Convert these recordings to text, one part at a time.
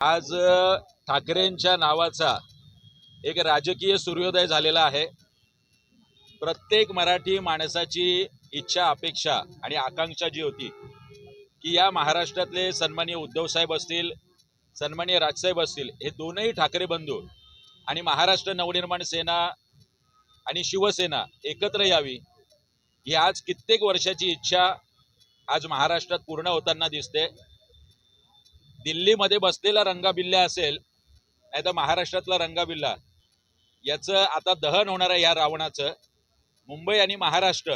आज ठाकरेंच्या नावाचा एक राजकीय सूर्योदय झालेला आहे. प्रत्येक मराठी माणसाची इच्छा अपेक्षा आणि आकांक्षा जी होती की या महाराष्ट्रातले सन्माननीय उद्धवसाहेब असतील सन्माननीय राजसाहेब असतील हे दोनही ठाकरे बंधू आणि महाराष्ट्र नवनिर्माण सेना आणि शिवसेना एकत्र यावी ही आज कित्येक वर्षाची इच्छा आज महाराष्ट्रात पूर्ण होताना दिसते. दिल्लीमध्ये बसलेला रंगाबिल्ला असेल नाही तर महाराष्ट्रातला रंगाबिल्ला याचं आता दहन होणार आहे या रावणाचं. मुंबई आणि महाराष्ट्र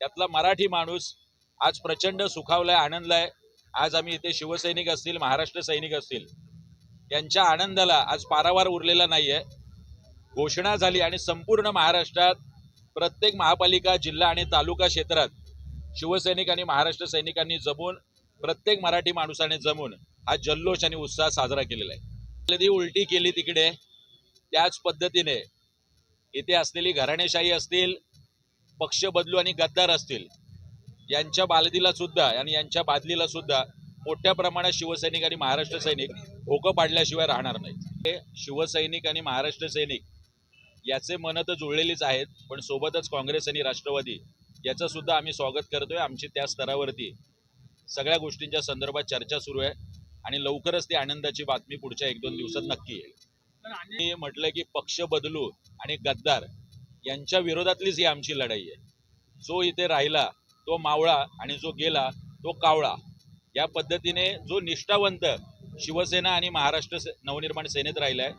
यातला मराठी माणूस आज प्रचंड सुखावलाय आनंदलाय. आज आम्ही इथे शिवसैनिक असतील महाराष्ट्र सैनिक असतील यांच्या आनंदाला आज पारावार उरलेला नाहीये. घोषणा झाली आणि संपूर्ण महाराष्ट्रात प्रत्येक महापालिका जिल्हा आणि तालुका क्षेत्रात शिवसैनिक आणि महाराष्ट्र सैनिकांनी जमून प्रत्येक मराठी माणसाने जमून हा जल्लोष आणि उत्साह साजरा केलेला आहे. ती उलटी केली तिकडे त्याच पद्धतीने इथे असलेली घराणेशाही असतील पक्ष बदलू आणि गद्दार असतील यांच्या बालदीला सुद्धा आणि यांच्या बादलीला सुद्धा मोठ्या प्रमाणात शिवसैनिक आणि महाराष्ट्र सैनिक ओकं पाडल्याशिवाय राहणार नाहीत. हे शिवसैनिक आणि महाराष्ट्र सैनिक याचे मन तर जुळलेलीच आहेत पण सोबतच काँग्रेस आणि राष्ट्रवादी याचं सुद्धा आम्ही स्वागत करतोय आमची त्या स्तरावरती. सगळ्या गोष्टींच्या संदर्भात चर्चा सुरू आहे आणि लवकरच ती आनंदाची बातमी पुढच्या एक दोन दिवसात नक्की येईल. मी म्हटलं की पक्ष बदलू आणि गद्दार यांच्या विरोधातलीच ही आमची लढाई आहे. जो इथे राहिला तो मावळा आणि जो गेला तो कावळा. या पद्धतीने जो निष्ठावंत शिवसेना आणि महाराष्ट्र से- नवनिर्माण सेनेत राहिलाय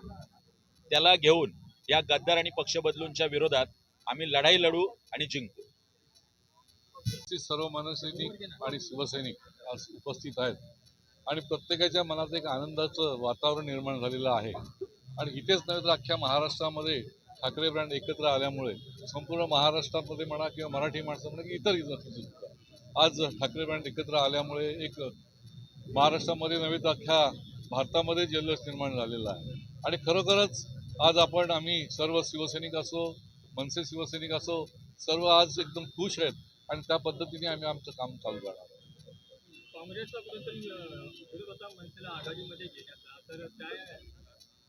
त्याला घेऊन या गद्दार आणि पक्ष बदलूंच्या विरोधात आम्ही लढाई लढू आणि जिंकू. उपस्थित सर्व मनसैनिक आणि शिवसैनिक आज उपस्थित आहेत. आणि प्रत्येकाच्या मनात एक आनंदाचं वातावरण निर्माण झालेलं आहे. आणि इथेच नव्हे तर अख्ख्या महाराष्ट्रामध्ये ठाकरे ब्रँड एकत्र आल्यामुळे संपूर्ण महाराष्ट्रामध्ये म्हणा किंवा मराठी माणसं म्हणा की इतर इतर सुद्धा आज ठाकरे ब्रँड एकत्र आल्यामुळे एक महाराष्ट्रामध्ये नव्हे तर अख्ख्या भारतामध्ये जल्लोष निर्माण झालेला आहे. आणि खरोखरच आज आपण आम्ही सर्व शिवसैनिक असो मनसे शिवसैनिक असो सर्व आज एकदम खुश आहेत. आणि त्या पद्धतीने आम्ही आमचं काम चालू करणार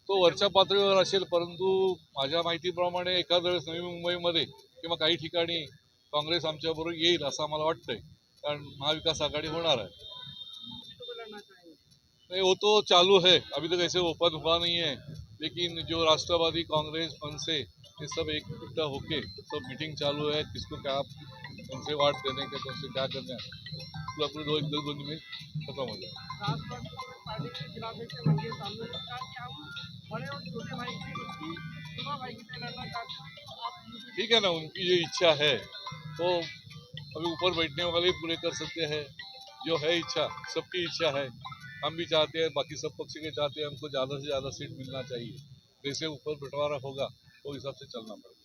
तो वरच्या पातळीवर असेल परंतु माझ्या माहितीप्रमाणे एखाद्या वेळेस नवी मुंबईमध्ये किंवा काही ठिकाणी काँग्रेस आमच्याबरोबर येईल असं आम्हाला वाटतंय. कारण महाविकास आघाडी होणार आहे. नहीं वो तो चालू है अभी तक ऐसे ओपन हुआ नहीं है. लेकिन जो राष्ट्रवादी कांग्रेस मनसे ये सब एक इकट्ठा होके सब मीटिंग चालू है, किसको क्या कौन से वार्ड देने के कौन से क्या करना है। पूरा पूरे दो, एक दो दिन में खत्म हो जाए। के कि की की तो आप ठीक है ना, उनकी जो इच्छा है, वो अभी ऊपर बैठने वाले पूरे कर सकते हैं। जो है इच्छा, सबकी इच्छा है। हम भी चाहते हैं, बाकी सब पक्ष के चाहते हैं, हमको ज़्यादा से ज़्यादा सीट मिलना चाहिए। जैसे ऊपर बंटवारा होगा वो हिसाब से चलना पड़ेगा